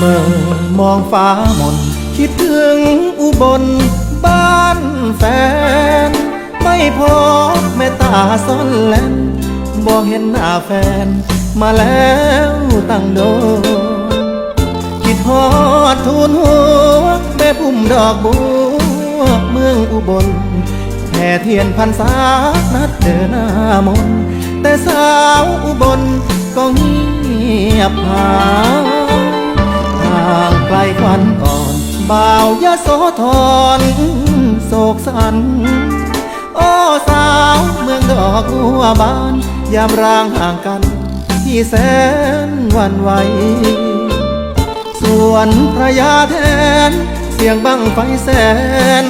เมื่อมองฟ้ามน คิดถึงอุบลบ้านแฟน ไม่พบแม่ตาซ่อนแลนบอกเห็นหน้าแฟน มาแล้วตั้งโด คิดฮอดทูนหัวแม่พุ่มดอกบัวเมืองอุบลแห่เทียนพันษานัดเดินหน้ามน แต่สาวอุบลก็เงียบหาย ไกลควันก่อน บ่าวยาโสธรโศกสัน โอ้สาวเมืองดอกบัวบาน ยามร่างห่างกัน ที่แสนวันไหว ส่วนพระยาแทน เสียงบังไฟแสน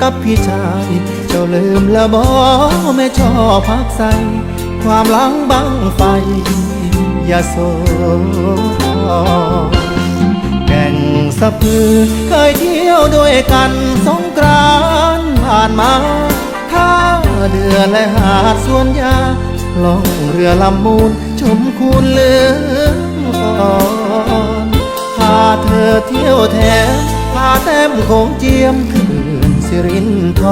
กับพี่ชาย เจ้าลืมละบอไม่ชอบพักใส ความหลังบังไฟอย่าโศกแก่งสะพือ เคยเที่ยวด้วยกันสงกรานผ่านมาท่าเดือและหาดสวนยาล่องเรือลำมูลชมคูนเลืองอ่อนพาเธอเที่ยวแทนพาแต้มโขงเจียมคืนสิรินทร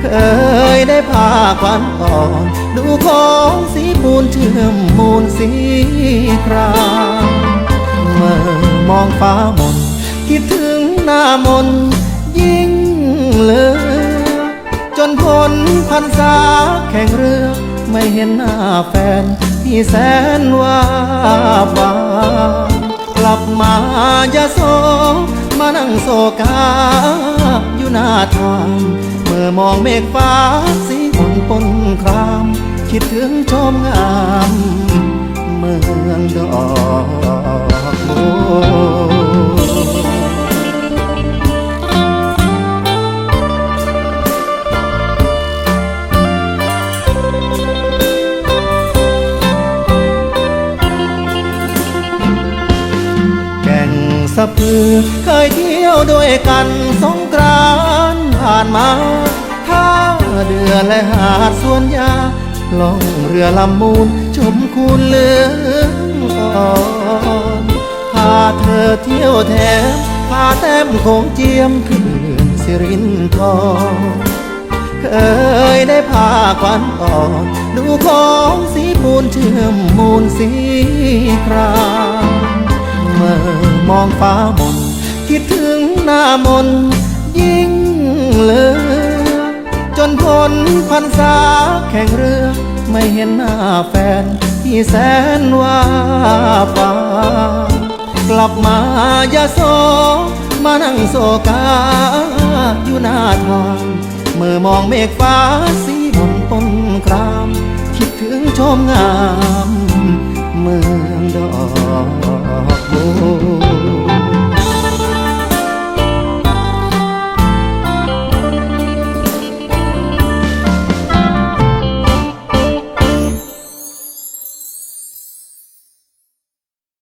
เคยได้พาควันอ่อน ดูของสีมูลเชื่อมมูลสีคราม มองฟ้ามนคิดถึงหน้ามนยิ่งเลือจนพ้นพันษาแข่งเรือ ไม่เห็นหน้าแฟนที่แสนว่าบากลับมาอย่าโศกมานั่งโศกา อยู่หน้าทางเมื่อมองเมฆฟ้าสีฝนปนคราม คิดถึงชมงาม เมืองดอกบัว เคยเที่ยวด้วยกันสงกรานผ่านมาท่าเดือและหาดสวนยาล่องเรือลำมูลชมคูนเลืองอ่อนพาเธอเที่ยวแถมพาแต้มโขงเจียมคืนสิรินทรเคยได้พาควันอ่อนดูของสีปูนเชื่อมมูลสีครามเมื่อ มองฟ้ามนคิดถึงหน้ามนยิ่งเลือจนพ้นพันษาแข่งเรือ ไม่เห็นหน้าแฟนที่แสนว่าฟ้ากลับมายาโศกมานั่งโศกา อยู่หน้าทางเมื่อมองเมฆฟ้าสีบนปนคราม คิดถึงชมงาม เมืองดอกบัว